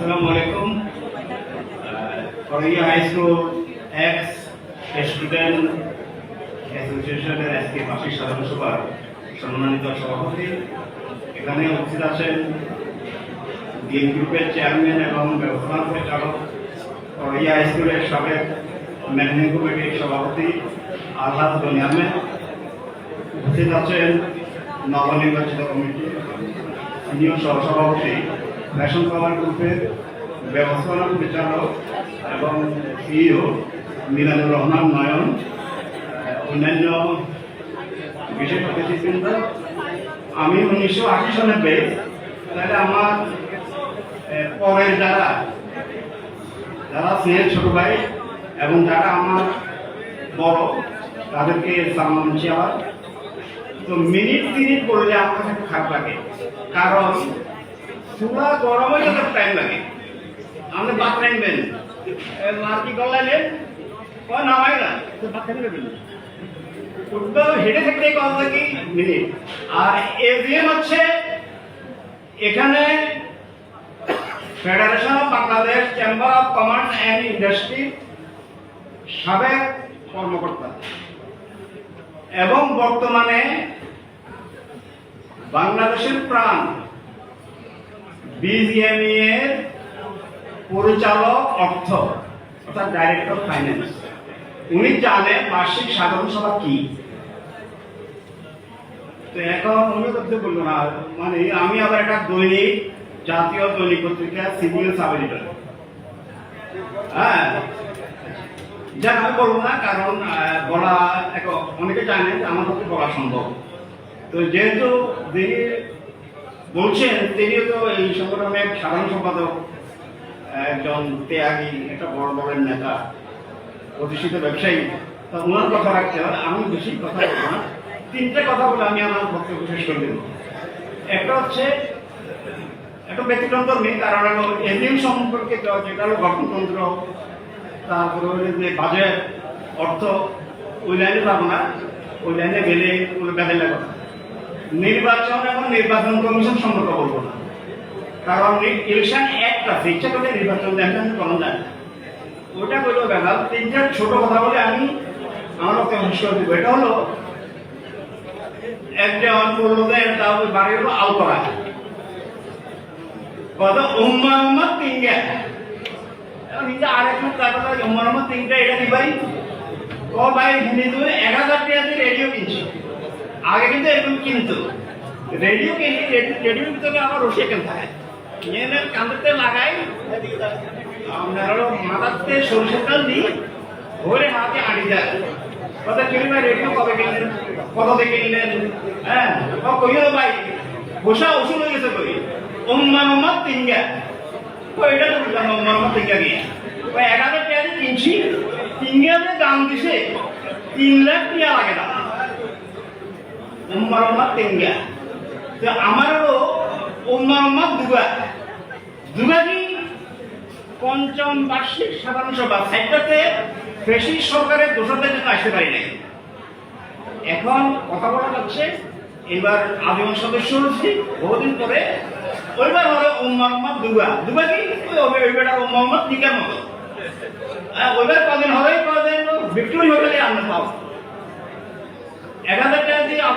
আলাইকুম। Koraiya high school ex student অ্যাসোসিয়েশনের আজকে বার্ষিক সাধারণ সভার সম্মানিত সভাপতি। এখানে উপস্থিত আছেন ডিএম গ্রুপের চেয়ারম্যান এবং ব্যবস্থাপনা পরিচালক করইয়া হাই স্কুলের সাবেক ম্যানেজিং কমিটির সভাপতি আলহাজ গনি আহমেদ। উপস্থিত আছেন নবনির্বাচিত কমিটি সিনিয়র সহসভাপতি রেশন পাওয়ার গ্রুপের ব্যবস্থাপনা পরিচালক এবং সিইও মিলানুর রহমান নয়ন, অন্যান্য বিশেষ অতিথিবৃন্দ। আমি উনিশশো আশি সনে পেয়ে, তাহলে আমার পরের যারা যারা স্নেহের ছোট ভাই এবং যারা আমার বড়, তাদেরকে সালাম আবার। তো মিনিট তিনিট করলে আমার কাছে খারাপ লাগে, কারণ চুলা গরমে যত টাইম লাগে। আপনি ভাত রাখবেন আর কি করলেন ও নামাই না। ভাত তো হেঁটে থাকতে কত থাকি মিনিট আর এভিএম হচ্ছে এখানে federation of Bangladesh chamber of commerce and industry সাবেক কর্মকর্তা। এবং বর্তমানে বাংলাদেশের প্রাণ বিজিএমই এর পরিচালক অর্থ, অর্থাৎ ডাইরেক্টর ফাইন্যান্স উনি বার্ষিক সাধারণ সভা কি। তো এখন করতে বলল না মানে আমি আবার একটা দৈনিক, জাতীয় দৈনিক পত্রিকা, সিভিল হ্যাঁ। যাক, আমি বলব না, কারণ বলা অনেকে জানেন যে আমার পক্ষে বলা সম্ভব। তো যেহেতু বলছেন তিনিও তো এই সংগঠনের সাধারণ সম্পাদক, একজন ত্যাগী, একটা বড় বড় নেতা, প্রতিষ্ঠিত ব্যবসায়ী। তা ওনার কথা হবে, আমি বেশি কথা বলব না। তিনটে কথা বলে আমি আমার বক্তব্য শেষ করে দেবো। একটা হচ্ছে, একটা ব্যতিক্রম ধর্মী কারণ হলো সম্পর্কে যেটা হলো গঠনতন্ত্র, তারপরে হলো যে বাজেট, অর্থ, ওই লাইনে যাব না। ওই লাইনে গেলে ওগুলো বেঁধে কথা নির্বাচন এবং নির্বাচন কমিশন সম্পর্কে বলব না। কারণ ইলেকশন আছে ইচ্ছা করলে নির্বাচন দেন করা যায়। ওটা বলব বেলাল তিনটা ছোট কথা বলে আমি আমার শেষ করে দেবো। এটা হলো, একজন বলল এটা ওই বাড়ি হলো আলপরা কত উম্মা উম্মা, তিনটা। নিজে আরেক লোক তারপরে উম্মা উম্মা, তিনটা, এটা দিবাই ও ভাই, হিন্দু এক হাজার টাকা দিয়ে রেডিও কিনছি। আগে কিন্তু এরকম কিনতো। রেডিও কিনি রেডিওর ভিতরে আমার রসিয়ে কেন থাকে? নিয়ে নেন কান্দতে লাগাই আপনার মাথাতে সরষের তেল দিই, ভরে হাতে আড়ি যায় কথা কিনি ভাই রেডিও কবে কিনলেন? কত থেকে কিনলেন? হ্যাঁ? কইও ভাই, বসা ওষুধ হয়ে গেছে কই? উম্মা উম্মা তিনগা। তো বুঝলাম উম্মা উম্মা তিনগা গিয়ে এক হাজার টাকা কিনছি। তিনগা যে দাম দিছে তিন লাখ টাকা লাগে না। উম্মার উম্মা তিনগা তো আমারও উম্মার উম্মা দুগা দুগা কি পঞ্চম বার্ষিক সাধারণ সভা। সাইডটাতে ফেসি সরকারের দোষরদের জন্য আসতে পারি নাই। এখন কথা বলা যাচ্ছে, এবার আজীবন সদস্য হচ্ছি বহুদিন পরে ওইবার হলো উম্মার উম্মা দুগা দুগা কি ওই বেটা উম্মা উম্মা টিকার মতো। ওইবার কদিন হবে কদিন ভিক্টোরি হোটেলে এক হাজার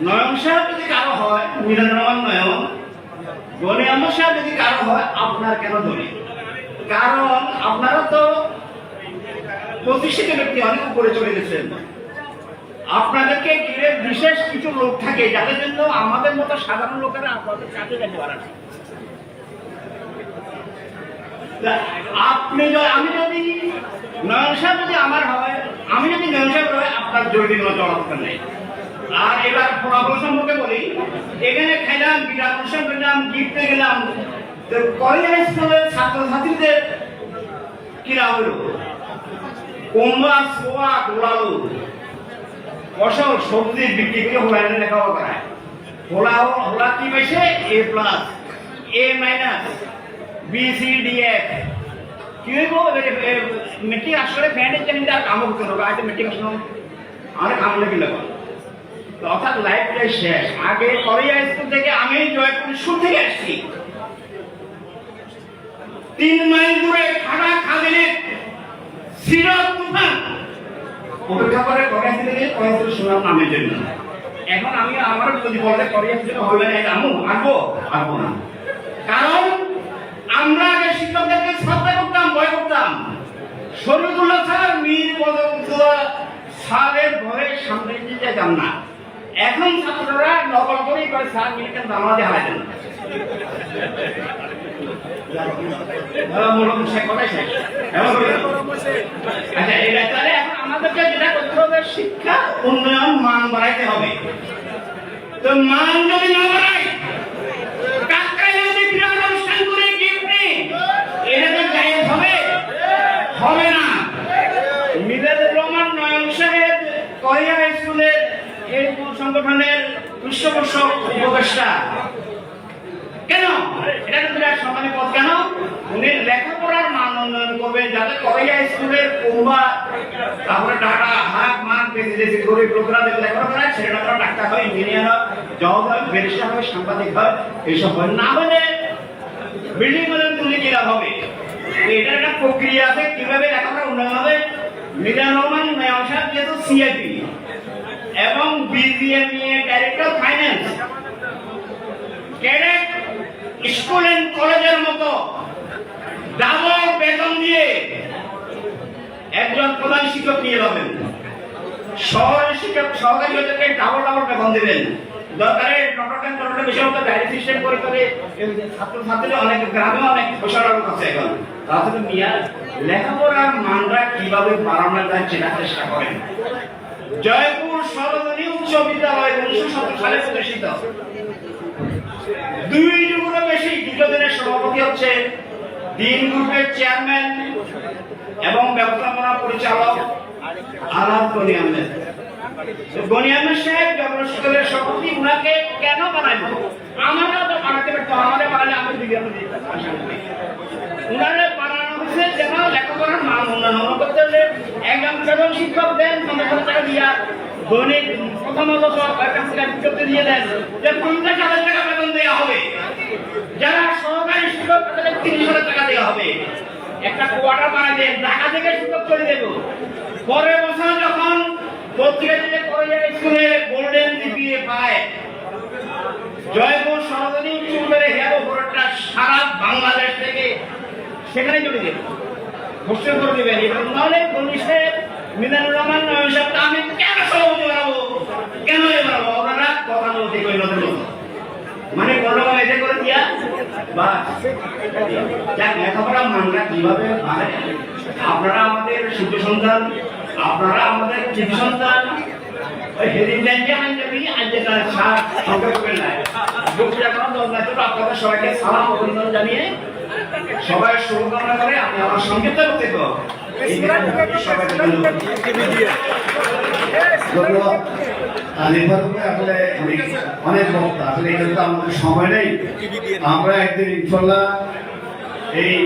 নয়ন সাহেব যদি কারও হয় রহমান নয়ন গনি সাহেব যদি কারও হয় আপনার কেন কারণ আপনারা তো প্রতিষ্ঠিত ব্যক্তি অনেক উপরে চলে গেছেন আপনাদেরকে ঘিরে বিশেষ কিছু লোক থাকে যাদের জন্য আমাদের মতো সাধারণ লোকেরা আপনাদের কাছে যেতে পারে আপনি আমি যদি নয়ন সাহেব যদি আমার হয়, আমি যদি নয়ন সাহেব হয় আপনার জরুরি কোনো চলাফেরা নেই। আর এবার ফলাফল সম্পর্কে বলি। এখানে খাইলাম বিরাট অনুষ্ঠান করলাম গিফটে গেলাম। কলেজ স্কুলের ছাত্রছাত্রীদের কিরা হলো? কুমড়া, সোয়া ফসল, সবজি বিক্রি করে হোলাইনে লেখাপড়া করায় হোলা হোলা কি পাইছে A plus A minus B C D F কি হইব? মেট্রিক আসলে ফ্যানের জন্য আর কাম করতে হবে আজ মেট্রিক আসলে লাগবে তো অর্থাৎ লাইফটাই শেষ। আগে করিয়া স্কুল থেকে আমি জয়পুর স্কুল থেকে আসছি তিন মাইল দূরে খাড়া খাদিনের সিরত তুফান। অপেক্ষা করে করিয়া থেকে কয়েকজন শোনার নামের জন্য। এখন আমি আমার যদি বলে করিয়া থেকে হবে না আমু আসব আসব না। কারণ আমরা আগে শিক্ষকদেরকে শ্রদ্ধা করতাম, ভয় করতাম। শরীরুল্লাহ স্যার মীর বদরুল্লাহ স্যারের ভয়ে সামনে যেতাম না। এখন ছাত্ররা নকল করে করে। আমাদেরকে যেটা করতে হবে, শিক্ষা, উন্নয়ন, মান বাড়াইতে হবে। তো মান যদি না বাড়াই কাকাই যদি বিরাট অনুষ্ঠান করে গিফট নেই এটা তো জায়েজ হবে হবে না মিজানুর রহমান নয়ন সাহেব করিয়া স্কুলের এই সংগঠনের পৃষ্ঠপোষক উপদেষ্টা। কেন? এটা তো বিরাট সম্মানী পদ। কেন? উনি লেখাপড়ার মান উন্নয়ন করবেন যাতে স্কুলের তারপরে হাক মান প্রোগ্রাম লেখাপড়া ছেলেটা তারা ডাক্তার হয়, ইঞ্জিনিয়ার হয় জজ হয়, ব্যারিস্টার হয়, সাংবাদিক হয়, এইসব হয়। না হলে বিল্ডিং তুলে হবে? তো এটার একটা প্রক্রিয়া আছে, কীভাবে লেখাপড়া উন্নয়ন হবে? মিজানুর রহমান, মেয়র সাহেব যেহেতু সিআইপি এবং BGMEA director finance cadet school and কলেজের মতো ডাবল বেতন দিয়ে একজন প্রধান শিক্ষক নিয়ে যাবেন শহরের শিক্ষক, সহকারী হতে ডাবল ডাবল বেতন দিবেন। দরকারে নটরডেম টটরডেম মতো ডাইরেক্ট সিস্টেম করে করে ছাত্র ছাত্রীরা অনেক গ্রামে অনেক প্রসারণ আছে এখন। তাহলে মিয়া লেখাপড়ার কীভাবে বাড়ানো যায় চেষ্টা করেন? জয়পুর সর্বজনী উচ্চ বিদ্যালয় উনিশশো সত্তর সালে প্রতিষ্ঠিত। দুই যুগেরও বেশি দীর্ঘদিনের সভাপতি হচ্ছে দিন গ্রুপের চেয়ারম্যান এবং ব্যবস্থাপনা পরিচালক আলাদ গনি আহমেদ। গনি আহমেদ সাহেব সভাপতি, উনাকে কেন বানাইবো? আমাকে তো বানাতে পারতো আমাদের বানালে আমি দিকে উনারে বানানো যেন লেখাপড়ার মান উন্নয়ন করতে একজন শিক্ষক দেন পঞ্চাশ টাকা দিয়া দৈনিক প্রথমত কাছে দিয়ে দেন যে, পঞ্চাশ হাজার টাকা বেতন দেওয়া হবে। যারা সহকারী শিক্ষক তাদের তিরিশ হাজার টাকা দেওয়া হবে। একটা কোয়ার্টার বানাই দেন, ঢাকা থেকে শিক্ষক করে দেব পরের বছর যখন পত্রিকা থেকে করে যায়, স্কুলে গোল্ডেন জিপিএ পায়। জয়পুর সরকারি উচ্চ বিদ্যালয়ে হেয়ার ওপরটা সারা বাংলাদেশ থেকে সেখানে চলে দেব ঘোষণা করে দেবেন নাহলে পুলিশের মিজানুর রহমান আমি কেন সভাপতি বানাবো? কেন বানাবো? কথা বলতে মানে করে দিয়া যাক, লেখাপড়া মানরা কীভাবে বাড়ে আপনারা আমাদের সন্তান, আপনারা আমাদের সন্তান। আপনাদের সবাইকে সালাম অভিনন্দন জানিয়ে সবাই শুভকামনা করে আমি আমার সঙ্গে থাকতে অনেক অনেক বক্তা আসলে এটা তো আমাদের সময় নেই। আমরা একদিন ইনশাল্লাহ এই